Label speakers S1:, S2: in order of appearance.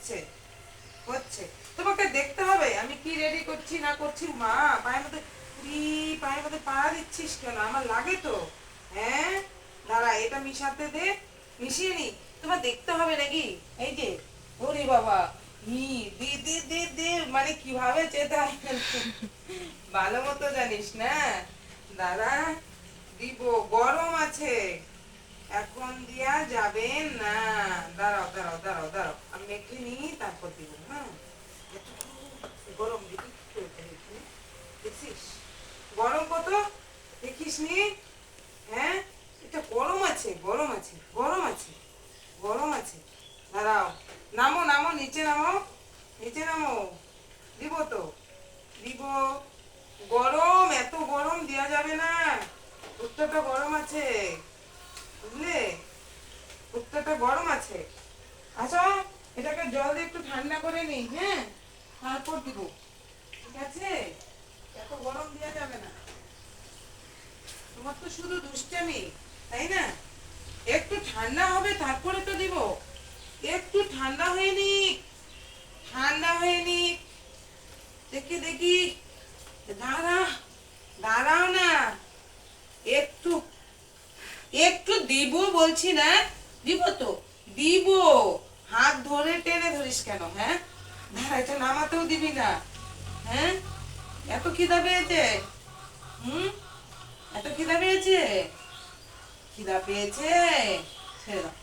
S1: হচ্ছে? হচ্ছে? তোমাকে দেখতে হবে, আমি কি রেডি করছি, না করছি? মা পায়ের মধ্যে ই পায়ের মধ্যে পা দিচ্ছিস কেন? আমার লাগে তো। হ্যাঁ? দাঁড়া, এটা মিশাতে দে, মিশিয়ে নি। তোমার দেখতে হবে নাকি? এই যে, ওরে বাবা, ই, দে দে দে দে মানে কীভাবে যেতে ভালো মতো জানিস না? দাদা দিব, গরম আছে। এখন দিয়া যাবে না। দাঁড়াও দাঁড়াও দাঁড়াও দাঁড়াও। মেখে নিই তারপর দিব হ্যাঁ গরম দিবি দেখছিস গরম কত দেখিস নি হ্যাঁ এটা গরম আছে গরম আছে গরম আছে গরম আছে দাঁড়াও নামো নামো নিচে নামো নিচে নামো দিব তো দিব গরম এত গরম দেওয়া যাবে না উত্তরটা গরম আছে বুঝলে উত্তরটা গরম আছে আচ্ছা এটাকে জল দিয়ে একটু ঠান্ডা করে নিই হ্যাঁ? তারপর দিব। ঠিক আছে? এত গরম দেওয়া যাবে না। তোমার তো শুধু দুষ্টামি, তাই না? একটু ঠান্ডা হবে, তারপরে তো দিব। একটু ঠান্ডা হয়নি ঠান্ডা হয়নি দেখি দেখি। দাঁড়া, দাঁড়াও না। একটু একটু দিব বলছি না। দিব তো দিব হাত ধরে টেনে ধরিস কেন হ্যাঁ দাঁড়া এটা নামাতেও দিবি না। হ্যাঁ? এত খিদা পেয়েছে? হুম? এত খিদা পেয়েছে? খিদা পেয়েছে? ছেড়ে দাও।